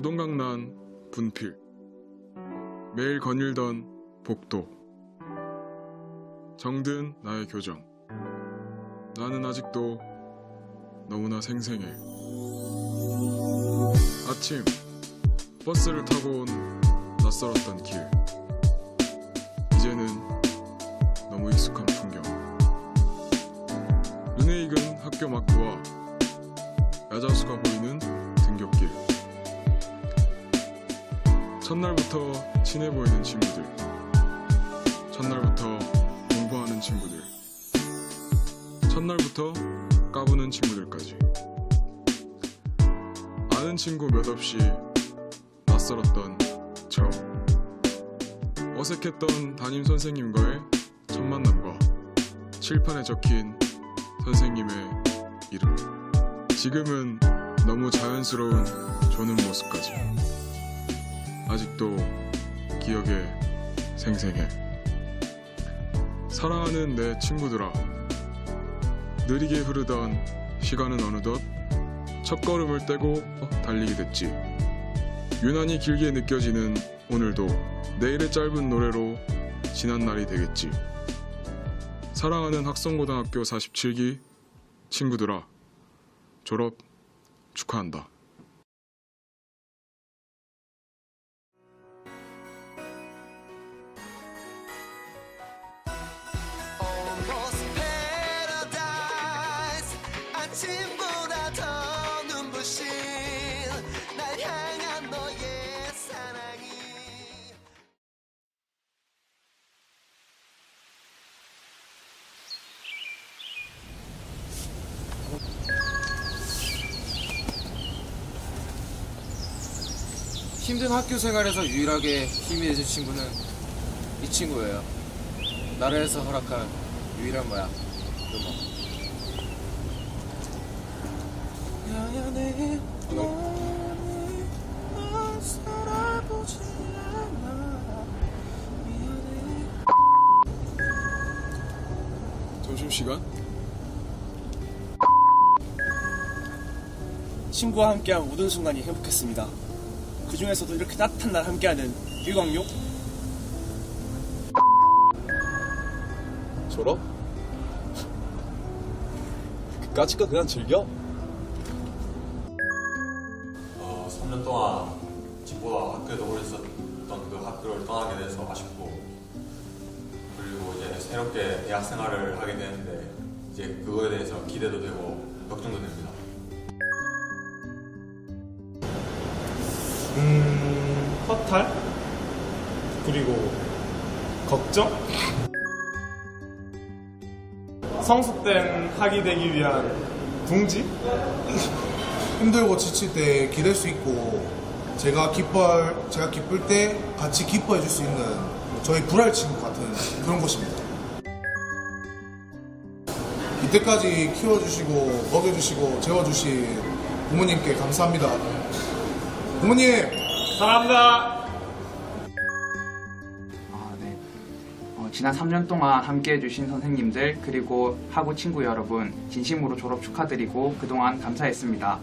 부동강난 분필. 매일 거닐던 복도. 정든 나의 교정. 나는 아직도 너무나 생생해. 아침 버스를 타고 온 낯설었던 길. 이제는 너무 익숙한 풍경. 눈에 익은 학교 마크와 야자수가 보이는 등굣길 첫날부터 친해 보이는 친구들. 첫날부터 공부하는 친구들. 첫날부터 까부는 친구들까지. 아는 친구 몇 없이 낯설었던 저. 어색했던 담임 선생님과의 첫 만남과 칠판에 적힌 선생님의 이름. 지금은 너무 자연스러운 조는 모습까지 아직도 기억에 생생해. 사랑하는 내 친구들아 느리게 흐르던 시간은 어느덧 첫걸음을 떼고 달리게 됐지. 유난히 길게 느껴지는 오늘도 내일의 짧은 노래로 지난 날이 되겠지. 사랑하는 학성고등학교 47기 친구들아 졸업 축하한다. 힘든 학교 생활에서 유일하게 힘이 되는 친구는 이 친구예요. 나라에서 허락한 유일한 미안해 점심시간? 친구와 함께한 모든 순간이 행복했습니다. 그 중에서도 이렇게 따뜻한 날 함께하는 일광욕 졸업? 그까짓 거 그냥 즐겨? 어, 3년 동안 집보다 학교에도 오래 있었던 그 학교를 떠나게 돼서 아쉽고 그리고 이제 새롭게 대학 생활을 하게 되는데 이제 그거에 대해서 기대도 되고 걱정도 됩니다. 음, 허탈? 그리고 걱정? 성숙된 학이 되기 위한 둥지? 힘들고 지칠 때 기댈 수 있고 제가 기뻐 제가 기쁠 때 같이 기뻐해 줄 수 있는 저희 불알 친구 같은 그런 곳입니다. 이때까지 키워주시고 먹여주시고 재워주신 부모님께 감사합니다. 부모님 사랑합니다. 아, 네. 어, 지난 3년 동안 함께 해주신 선생님들 그리고 하고 친구 여러분 진심으로 졸업 축하드리고 그동안 감사했습니다.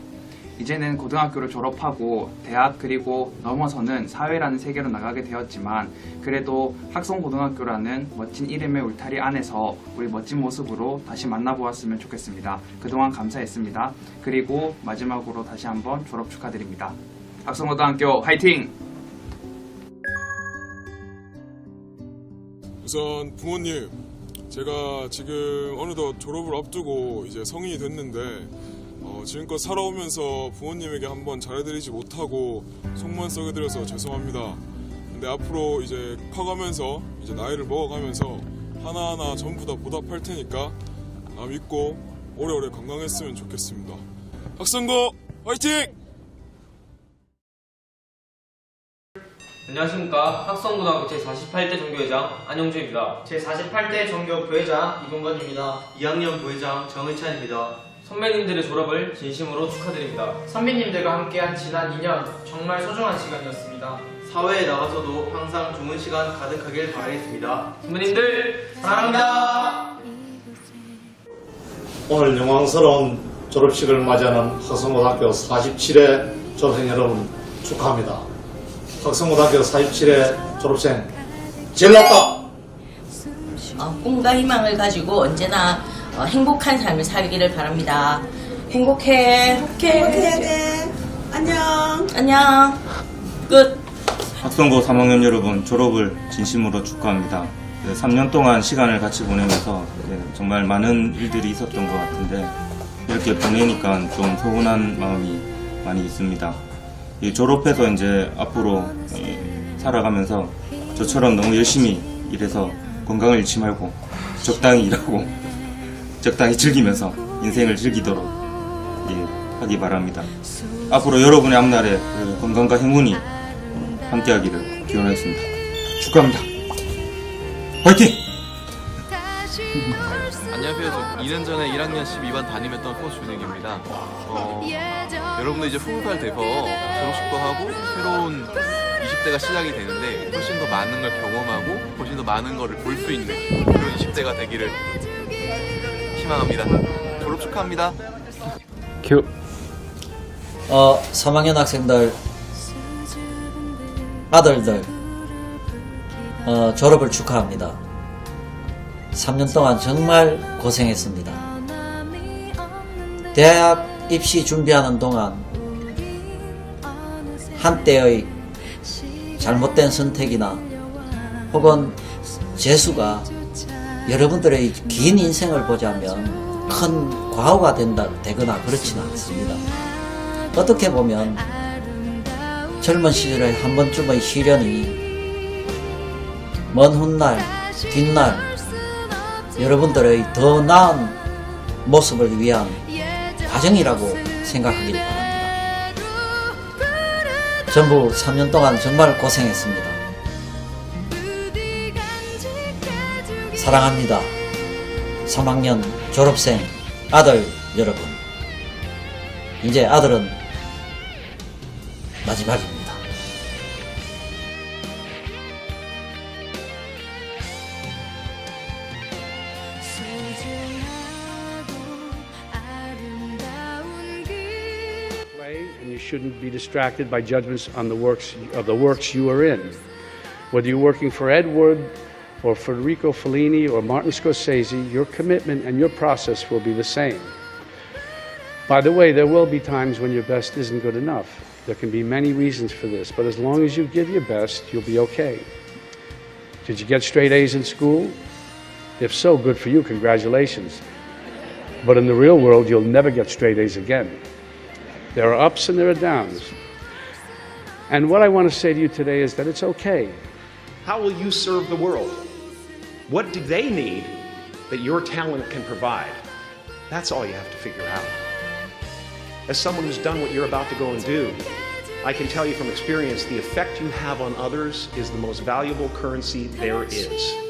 이제는 고등학교를 졸업하고 대학 그리고 넘어서는 사회라는 세계로 나가게 되었지만 그래도 학성고등학교라는 멋진 이름의 울타리 안에서 우리 멋진 모습으로 다시 만나보았으면 좋겠습니다. 그동안 감사했습니다. 그리고 마지막으로 다시 한번 졸업 축하드립니다. 학성고등학교 화이팅! 우선 부모님, 제가 지금 어느덧 졸업을 앞두고 이제 성인이 됐는데 어, 지금껏 살아오면서 부모님에게 한번 잘해드리지 못하고 속만 썩여드려서 죄송합니다. 근데 앞으로 이제 커가면서 이제 나이를 먹어가면서 하나하나 전부 다 보답할 테니까 나 믿고 오래오래 건강했으면 좋겠습니다. 학생고 화이팅! 안녕하십니까 학성고등학교 제48대 전교회장 안영주입니다 제48대 전교 부회장 이동건입니다. 2학년 부회장 정의찬입니다 선배님들의 졸업을 진심으로 축하드립니다 선배님들과 함께한 지난 2년 정말 소중한 시간이었습니다. 사회에 나가서도 항상 좋은 시간 가득하길 바라겠습니다 선배님들 사랑합니다. 오늘 영광스러운 졸업식을 맞이하는 학성고등학교 47회 졸업생 여러분 축하합니다. 학성고등학교 47회 졸업생 제일 낫다. 어, 꿈과 희망을 가지고 언제나 어, 행복한 삶을 살기를 바랍니다. 행복해. 행복해야 돼. 안녕. 안녕. 끝. 학성고 3학년 여러분 졸업을 진심으로 축하합니다. 3년 동안 시간을 같이 보내면서 네, 정말 많은 일들이 있었던 것 같은데 이렇게 보내니까 좀 서운한 마음이 많이 있습니다. 이 졸업해서 이제 앞으로 이 살아가면서 저처럼 너무 열심히 일해서 건강을 잃지 말고 적당히 일하고 적당히 즐기면서 인생을 즐기도록 예, 하기 바랍니다. 앞으로 여러분의 앞날에 그 건강과 행운이 함께하기를 기원하겠습니다. 축하합니다. 화이팅! 안녕하세요. 저 2년 전에 1학년 12반 담임했던 호준혁입니다. 어, 여러분들 이제 20살 돼서 졸업식도 하고 새로운 20대가 시작이 되는데 훨씬 더 많은 걸 경험하고 훨씬 더 많은 거를 볼 수 있는 그런 20대가 되기를 희망합니다. 졸업 축하합니다. 큐. 어, 3학년 학생들, 아들들, 어, 졸업을 축하합니다. 3년 동안 정말 고생했습니다. 대학 입시 준비하는 동안 한때의 잘못된 선택이나 혹은 재수가 여러분들의 긴 인생을 보자면 큰 과오가 된다, 되거나 그렇지는 않습니다. 어떻게 보면 젊은 시절에 한 번쯤의 시련이 먼 훗날, 뒷날 여러분들의 더 나은 모습을 위한 과정이라고 생각하길 바랍니다. 전부 3년 동안 정말 고생했습니다. 사랑합니다. 3학년 졸업생 아들 여러분. 이제 아들은 마지막입니다. Shouldn't be distracted by judgments on the works of the works you are in. Whether you're working for Edward or Federico Fellini or Martin Scorsese, your commitment and your process will be the same. By the way, there will be times when your best isn't good enough. There can be many reasons for this, but as long as you give your best, you'll be okay. Did you get straight A's in school? If so, good for you, congratulations. But in the real world, you'll never get straight A's again. There are ups and there are downs. And what I want to say to you today is that it's okay. How will you serve the world? What do they need that your talent can provide? That's all you have to figure out. As someone who's done what you're about to go and do, I can tell you from experience the effect you have on others is the most valuable currency there is.